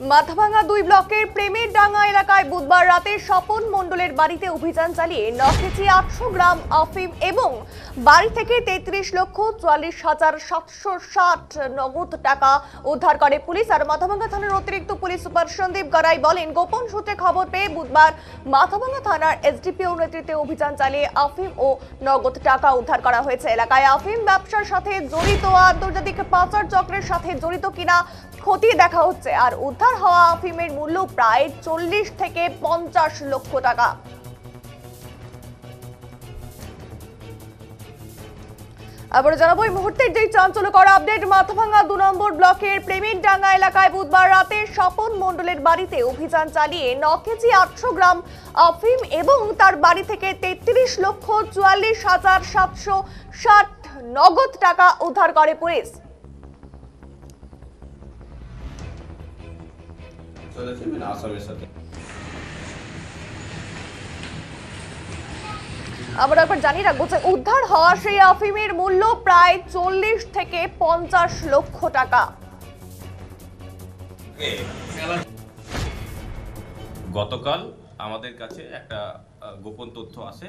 মাথাভাঙা দুই ব্লকের প্রেমের ডাঙ্গা এলাকায় বুধবার রাতে স্বপন মণ্ডলের বাড়িতে অভিযান চালিয়ে ন কেজি আটশো গ্রাম আফিম এবং বাড়ি থেকে তেত্রিশ লক্ষ চুয়াল্লিশ হাজার সাতশো ষাট নগদ টাকা উদ্ধার করে পুলিশ। আর মাথাভাঙা থানার অতিরিক্ত পুলিশ সুপার সন্দীপ গড়াই বলেন, গোপন সূত্রে খবর পেয়ে বুধবার মাথাভাঙা থানার এসডিপিও নেতৃত্বে অভিযান চালিয়ে আফিম ও নগদ টাকা উদ্ধার করা হয়েছে। এলাকায় আফিম ব্যবসার সাথে জড়িত আন্তর্জাতিক পাচার চক্রের সাথে জড়িত কিনা খতিয়ে দেখা হচ্ছে। আর উদ্ধার হওয়া আফিমের মূল্য প্রায় চল্লিশ থেকে পঞ্চাশ লক্ষ টাকা। আবার জানাব, এই মুহূর্তের যে চাঞ্চল্যকর আপডেট, মাথাভাঙ্গা দু নম্বর ব্লকের প্রেমের ডাঙ্গা এলাকায় বুধবার রাতে স্বপন মণ্ডলের বাড়িতে অভিযান চালিয়ে ন কেজি আটশো গ্রাম আফিম এবং তার বাড়ি থেকে তেত্রিশ লক্ষ চুয়াল্লিশ হাজার সাতশো ষাট নগদ টাকা উদ্ধার করে পুলিশ। চলেছে মানে আসামের সাথে। আমরা একবার জানি রাখব যে উদ্ধার হওয়া সেই আফিমের মূল্য প্রায় চল্লিশ থেকে পঞ্চাশ লক্ষ টাকা। গতকাল আমাদের কাছে একটা গোপন তথ্য আসে।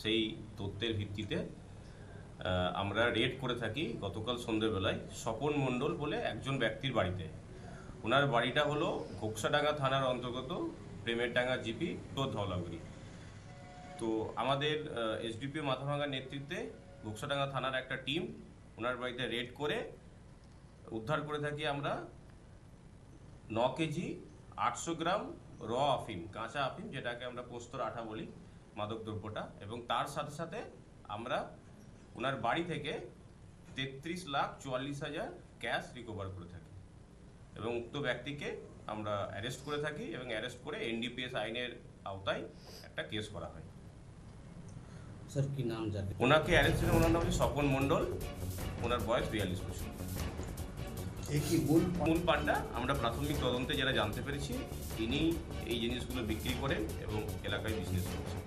সেই তথ্যের ভিত্তিতে আহ, আমরা রেড করে থাকি গতকাল সন্ধ্যেবেলায় স্বপন মণ্ডল বলে একজন ব্যক্তির বাড়িতে। ওনার বাড়িটা হলো ঘোকসাডাঙ্গা থানার অন্তর্গত প্রেমেরডাঙ্গা জিপি তো ধওলাগুড়ি। তো আমাদের এসডিপি মাথাভাঙ্গার নেতৃত্বে ঘোকসাডাঙ্গা থানার একটা টিম ওনার বাড়িতে রেড করে উদ্ধার করে থাকি আমরা ন কেজি আটশো গ্রাম র আফিম, কাঁচা আফিম যেটাকে আমরা পোস্তর আঠা বলি মাদক দ্রব্যটা এবং তার সাথে সাথে আমরা ওনার বাড়ি থেকে তেত্রিশ লাখ চুয়াল্লিশ হাজার ক্যাশ রিকভার করে থাকি। এবং উক্ত ব্যক্তিকে আমরা অ্যারেস্ট করে থাকি এবং অ্যারেস্ট করে এনডিপিএস আইনের আওতায় একটা কেস করা হয়। স্যার কি নাম জানে ওনাকে অ্যারেস্ট করে ওনার নাম হচ্ছে স্বপন মণ্ডল ওনার বয়স বিয়াল্লিশ বছর। এ কি মূল মূল পান্ডা আমরা প্রাথমিক তদন্তে যারা জানতে পেরেছি তিনি এই জিনিসগুলো বিক্রি করেন এবং এলাকায় বিজনেস করছেন।